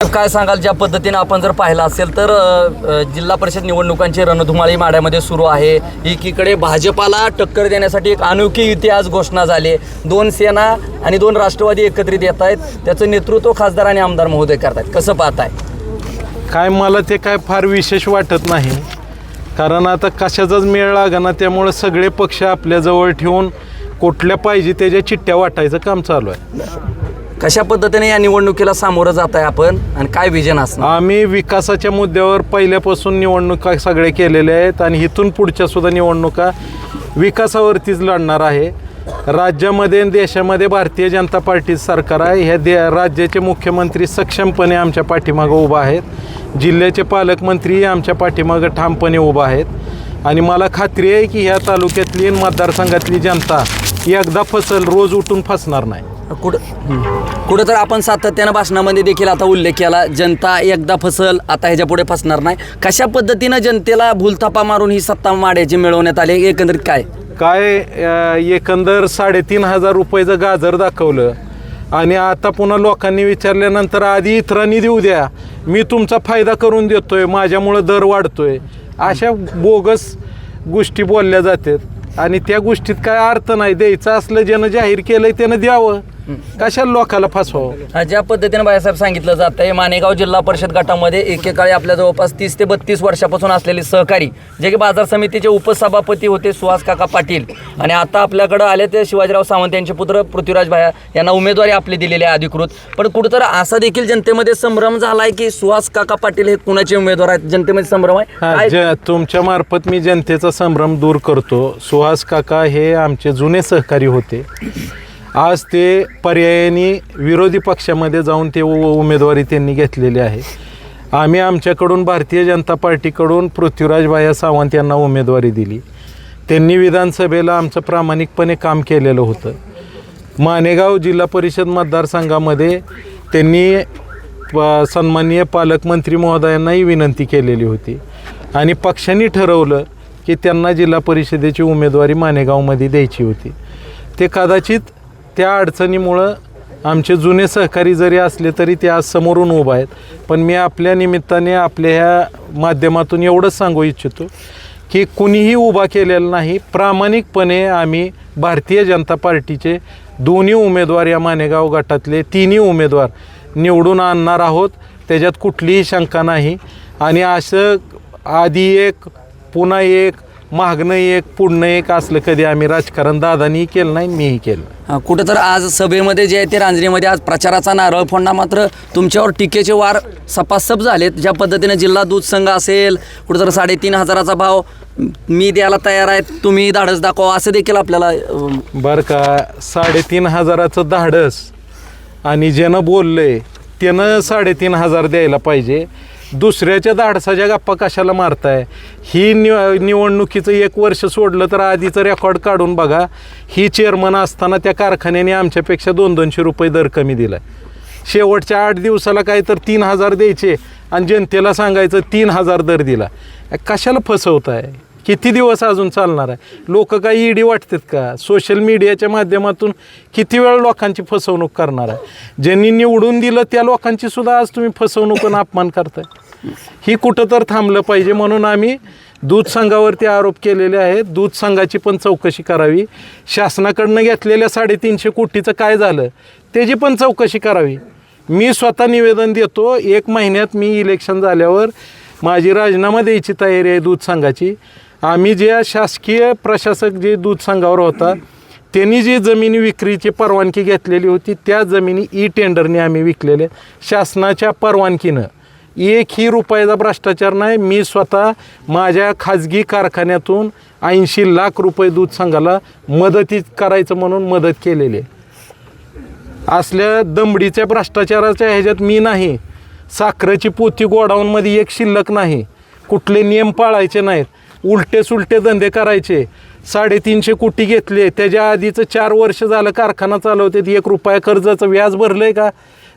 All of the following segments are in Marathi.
काय सांगाल ज्या पद्धतीने आपण जर पाहिलं असेल तर अ, जिल्हा परिषद निवडणुकांची रणधुमाळी माड्यामध्ये सुरू आहे. एकीकडे भाजपाला टक्कर देण्यासाठी एक अनोखी युती आज घोषणा झाली आहे. दोन सेना आणि दोन राष्ट्रवादी एकत्रित येत आहेत. त्याचं नेतृत्व खासदार आणि आमदार महोदय करतायत. कसं पाहताय? काय मला ते काय फार विशेष वाटत नाही. कारण आता कशाचाच मेळ ना त्यामुळे सगळे पक्ष आपल्याजवळ ठेवून कुठल्या पाहिजे त्याच्या चिठ्ठ्या वाटायचं काम चालू आहे. कशा पद्धतीने या निवडणुकीला सामोरं जात आहे आपण आणि काय विजन असणार? आम्ही विकासाच्या मुद्द्यावर पहिल्यापासून निवडणुका सगळे केलेल्या आहेत आणि इथून पुढच्या सुद्धा निवडणुका विकासावरतीच लढणार आहे. राज्यामध्ये आणि देशामध्ये भारतीय जनता पार्टी सरकार आहे. ह्या दे राज्याचे मुख्यमंत्री सक्षमपणे आमच्या पाठीमागं उभा आहेत. जिल्ह्याचे पालकमंत्री आमच्या पाठीमागं ठामपणे उभा आहेत. आणि मला खात्री आहे की ह्या तालुक्यातली मतदारसंघातली जनता एकदा फसल रोज उठून फसणार नाही. कुठं कुठं तर आपण सातत्यानं भाषणामध्ये देखील आता उल्लेख केला. जनता एकदा फसल आता ह्याच्या पुढे फसणार नाही. कशा पद्धतीनं जनतेला भूलथापा मारून ही सत्ता माड्याची मिळवण्यात आली? एकंदरीत काय? काय अ, एकंदर साडेतीन हजार रुपयाचं गाजर दाखवलं. आणि आता पुन्हा लोकांनी विचारल्यानंतर आधी इतरांनी देऊ द्या. मी तुमचा फायदा करून देतोय माझ्यामुळं दर वाढतोय. अशा बोगस गोष्टी बोलल्या जातात. आणि त्या गोष्टीत काय अर्थ नाही. द्यायचं असलं ज्यानं जाहीर केलंय त्यानं द्यावं. कशाला लोकाला फसवावं? हा, ज्या पद्धतीनं बाळासाहेब सांगितलं जात आहे मानेगाव जिल्हा परिषद गटामध्ये एकेकाळी आपल्या जवळपास तीस ते बत्तीस वर्षापासून असलेले सहकारी जे की बाजार समितीचे उपसभापती होते सुहास काका पाटील. आणि आता आपल्याकडं आले ते शिवाजीराव सावंत यांचे पुत्र पृथ्वीराज भाया यांना उमेदवारी आपली दिलेली आहे अधिकृत. पण कुठंतरी असा देखील जनतेमध्ये संभ्रम झाला आहे की सुहास काका पाटील हे कुणाचे उमेदवार आहेत? जनतेमध्ये संभ्रम आहे? हा, काय? ज तुमच्या मार्फत मी जनतेचा संभ्रम दूर करतो. सुहास काका हे आमचे जुने सहकारी होते. आज ते पर्यायाने विरोधी पक्षामध्ये जाऊन ते उमेदवारी त्यांनी घेतलेली आहे. आम्ही आमच्याकडून भारतीय जनता पार्टीकडून पृथ्वीराज भाया सावंत यांना उमेदवारी दिली. त्यांनी विधानसभेला आमचं प्रामाणिकपणे काम केलेलं होतं. मानेगाव जिल्हा परिषद मतदारसंघामध्ये त्यांनी प सन्माननीय पालकमंत्री महोदयांनाही विनंती केलेली होती. आणि पक्षांनी ठरवलं की त्यांना जिल्हा परिषदेची उमेदवारी मानेगावमध्ये द्यायची होती. ते कदाचित त्या अडचणीमुळं आमचे जुने सहकारी जरी असले तरी ते आज समोरून उभा आहेत. पण मी आपल्या निमित्ताने आपल्या ह्या माध्यमातून एवढंच सांगू इच्छितो की कुणीही उभा केलेला नाही. प्रामाणिकपणे आम्ही भारतीय जनता पार्टीचे दोन्ही उमेदवार या मानेगाव गटातले तिन्ही उमेदवार निवडून आणणार आहोत. त्याच्यात कुठलीही शंका नाही. आणि असं आधी एक पुन्हा एक मागणं एक पुढणं एक असलं कधी आम्ही राजकारण दादानीही केलं नाही मीही केलं कुठं तर आज सभेमध्ये जे आहे ते रांजणीमध्ये आज प्रचाराचा नारळ फोडणा मात्र तुमच्यावर टीकेचे वार सपासप झालेत. ज्या पद्धतीने जिल्हा दूध संघ असेल कुठं तर साडेतीन हजाराचा भाव मी द्यायला तयार आहे तुम्ही धाडस दाखवा. असं देखील आपल्याला बरं का साडेतीन हजाराचं धाडस. आणि ज्यानं बोललंय त्यानं साडेतीन हजार द्यायला पाहिजे. दुसऱ्याच्या धाडसाच्या गप्पा कशाला मारताय? ही निव निवडणुकीचं एक वर्ष सोडलं तर आधीचं रेकॉर्ड काढून बघा. ही चेअरमन असताना त्या कारखान्याने आमच्यापेक्षा दोन दोनशे रुपये दर कमी दिला शेवटच्या आठ दिवसाला काय तर तीन हजार द्यायचे आणि जनतेला सांगायचं तीन हजार दर दिला. कशाला फसवत आहे किती दिवस अजून चालणार आहे? लोक काही ईडी वाटतात का? सोशल मीडियाच्या माध्यमातून किती वेळ लोकांची फसवणूक करणार आहे? ज्यांनी निवडून दिलं त्या लोकांची सुद्धा आज तुम्ही फसवणूक आणि अपमान करताय. ही कुठं तर थांबलं पाहिजे म्हणून आम्ही दूध संघावरती आरोप केलेले आहेत. दूध संघाची पण चौकशी करावी. शासनाकडनं घेतलेल्या साडेतीनशे कोटीचं काय झालं त्याची पण चौकशी करावी. मी स्वतः निवेदन देतो एक महिन्यात मी इलेक्शन झाल्यावर माझी राजीनामा द्यायची तयारी आहे दूध संघाची. आम्ही ज्या शासकीय प्रशासक जे दूध संघावर होता त्यांनी जी जमिनी विक्रीची परवानगी घेतलेली होती त्या जमिनी ई टेंडरने आम्ही विकलेल्या. शासनाच्या परवानगीनं. एकही रुपयाचा भ्रष्टाचार नाही मी स्वतः माझ्या खाजगी कारखान्यातून ऐंशी लाख रुपये दूध संघाला मदती करायचं म्हणून मदत केलेली. आहे असल्या दमडीच्या भ्रष्टाचाराच्या ह्याच्यात मी नाही. साखरेची पोती गोडाऊनमध्ये एक शिल्लक नाही. कुठले नियम पाळायचे नाहीत. उलटे सुलटे धंदे करायचे. साडेतीनशे कोटी घेतले. त्याच्या आधीचं चार वर्ष झालं कारखाना चालवते एक रुपया कर्जाचं व्याज भरलंय का?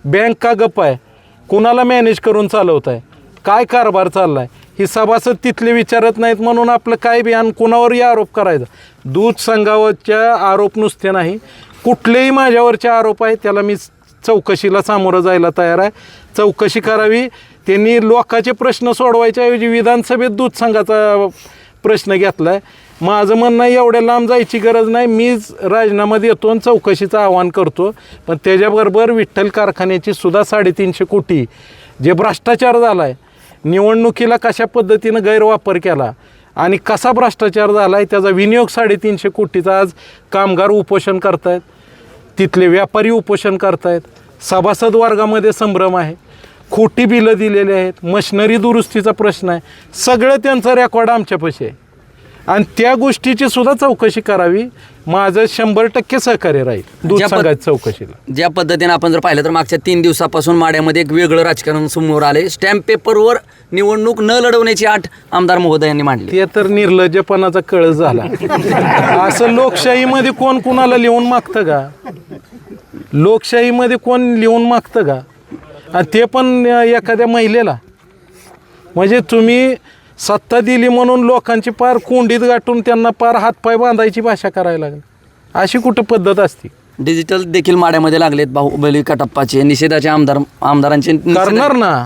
बँक का गप्प आहे? कुणाला मॅनेज करून चालवत आहे काय कारभार चाललाय? ही सभासद तिथले विचारत नाहीत म्हणून आपलं काय बी आणि कुणावरही आरोप करायचा? दूध संघावरच्या आरोप नुसते नाही. कुठलेही माझ्यावरचे आरोप आहेत त्याला मी चौकशीला सामोरं जायला तयार आहे. चौकशी करावी. त्यांनी लोकांचे प्रश्न सोडवायच्या ऐवजी विधानसभेत दूध संघाचा प्रश्न घेतला आहे माझं म्हणणं एवढ्या लांब जायची गरज नाही. मीच राजीनामा देतो आणि चौकशीचं आवाहन करतो. पण त्याच्याबरोबर विठ्ठल कारखान्याची सुद्धा साडेतीनशे कोटी. जे भ्रष्टाचार झाला आहे निवडणुकीला कशा पद्धतीनं गैरवापर केला आणि कसा भ्रष्टाचार झाला आहे त्याचा विनियोग साडेतीनशे कोटीचा आज कामगार उपोषण करतायत. तिथले व्यापारी उपोषण करतायत. सभासद वर्गामध्ये संभ्रम आहे. खोटी बिलं दिलेली आहेत. मशिनरी दुरुस्तीचा प्रश्न आहे. सगळं त्यांचा रेकॉर्ड आमच्यापाशी आहे. आणि त्या गोष्टीची सुद्धा चौकशी करावी. माझं शंभर टक्के सहकार्य राहील. दूध ज्या पद- चौकशीला. ज्या पद्धतीने आपण जर पाहिलं तर मागच्या तीन दिवसापासून माड्यामध्ये एक वेगळं राजकारण समोर आले स्टॅम्प पेपरवर निवडणूक न लढवण्याची आठ आमदार महोदयांनी मांडली. ते तर निर्लज्जपणाचा कळस झाला. असं लोकशाहीमध्ये कोण कुणाला लिहून मागतं का? लोकशाहीमध्ये कोण लिहून मागतं का? आणि ते पण एखाद्या महिलेला. म्हणजे तुम्ही सत्ता दिली म्हणून लोकांची पार कोंडीत गाठून त्यांना पार हातपाय बांधायची भाषा करायला लागली. अशी कुठं पद्धत असते? डिजिटल देखील माड्यामध्ये लागलेत बाहुबली कटप्पाचे निषेधाचे आमदार आमदारांचे करणार ना.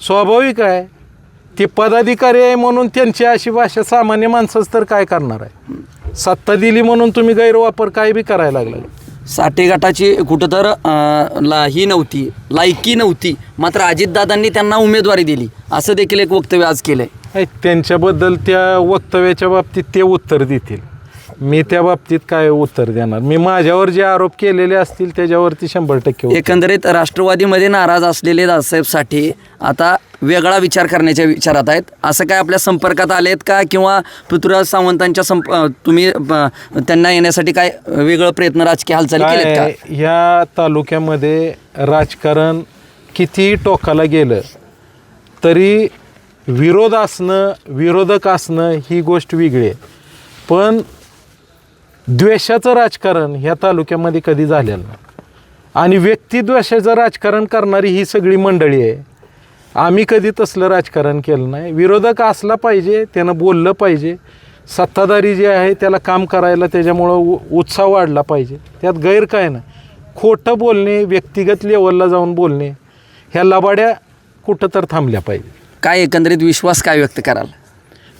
स्वाभाविक आहे. ते पदाधिकारी आहे म्हणून त्यांची अशी भाषा सामान्य माणसाच तर काय करणार आहे? सत्ता दिली म्हणून तुम्ही गैरवापर काय बी करायला लागला साठे गटाची कुठं तर ला ही नव्हती लायकी नव्हती. मात्र अजितदादांनी त्यांना उमेदवारी दिली. असं देखील एक वक्तव्य आज केलं आहे, त्यांच्याबद्दल त्या वक्तव्याच्या बाबतीत ते उत्तर देतील. मी त्या बाबतीत काय उत्तर देणार? मी माझ्यावर जे आरोप केलेले असतील त्याच्यावरती शंभर टक्के एकंदरीत राष्ट्रवादीमध्ये नाराज असलेले दादासाहेब साठे आता वेगळा विचार करण्याच्या विचारात आहेत. असं काय आपल्या संपर्कात आलेत का? किंवा पृथ्वीराज सावंतांच्या संप तुम्ही त्यांना येण्यासाठी काय वेगळं प्रयत्न राजकीय हालचाली केलेत का? ह्या तालुक्यामध्ये राजकारण किती टोकाला गेलं तरी विरोध असणं विरोधक असणं ही गोष्ट वेगळी आहे. पण द्वेषाचं राजकारण ह्या तालुक्यामध्ये कधी झालेलं नाही. आणि व्यक्तिद्वेषाचं राजकारण करणारी ही सगळी मंडळी आहे. आम्ही कधी तसलं राजकारण केलं नाही. विरोधक असला पाहिजे त्यानं बोललं पाहिजे. सत्ताधारी जे आहे त्याला काम करायला त्याच्यामुळं उ- उत्साह वाढला पाहिजे. त्यात गैर काय ना खोटं बोलणे व्यक्तिगत लेवलला जाऊन बोलणे ह्या लबाड्या कुठं तर थांबल्या पाहिजे. काय एकंदरीत विश्वास काय व्यक्त कराल?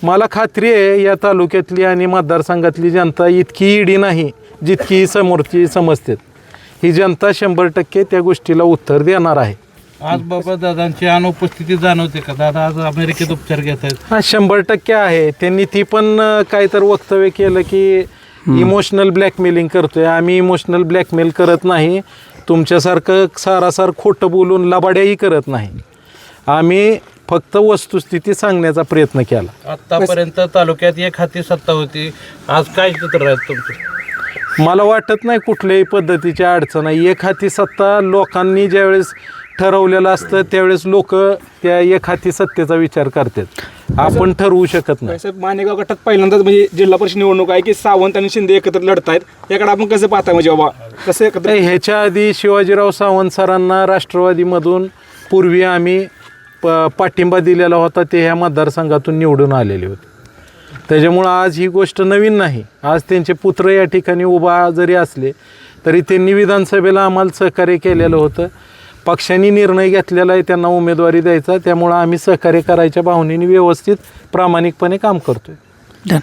मला खात्री आहे या तालुक्यातली आणि मतदारसंघातली जनता इतकी इडी नाही जितकी समोरची समजते. ही जनता शंभर टक्के त्या गोष्टीला उत्तर देणार आहे. आज बाबा दादांची अनुपस्थिती जाणवते का? दादा आज अमेरिकेत उपचार घेत आहेत. हा शंभर टक्के आहे. त्यांनी ती पण अं, काय तर वक्तव्य केलं की इमोशनल ब्लॅकमेलिंग करतोय. आम्ही इमोशनल ब्लॅकमेल करत नाही. तुमच्यासारखं सारासार खोटं बोलून लबाड्याही करत नाही. आम्ही फक्त वस्तुस्थिती सांगण्याचा प्रयत्न केला. आतापर्यंत तालुक्यात एक हाती सत्ता होती. आज काय चित्र आहेत तुमचं? मला वाटत नाही कुठल्याही पद्धतीची अडचण आहे. एक हाती सत्ता लोकांनी ज्यावेळेस ठरवलेलं असतं त्यावेळेस लोक त्या एक हाती सत्तेचा विचार करतात. आपण ठरवू शकत नाही. साहेब मानेगाव गटात पहिल्यांदाच म्हणजे जिल्हा परिषद निवडणूक आहे की सावंत आणि शिंदे एकत्र लढत आहेत याकडे आपण कसं पाहताय म्हणजे बाबा? कसं एकत्र नाही, ह्याच्या आधी शिवाजीराव सावंत सरांना राष्ट्रवादीमधून पूर्वी आम्ही प पाठिंबा दिलेला होता ते ह्या मतदारसंघातून निवडून आलेले होते. त्याच्यामुळं आज ही गोष्ट नवीन नाही. आज त्यांचे पुत्र या ठिकाणी उभा जरी असले तरी त्यांनी विधानसभेला आम्हाला सहकार्य केलेलं होतं. पक्षांनी निर्णय घेतलेला आहे त्यांना उमेदवारी द्यायचा त्यामुळं आम्ही सहकार्य करायच्या भावनेने व्यवस्थित प्रामाणिकपणे काम करतोय. डन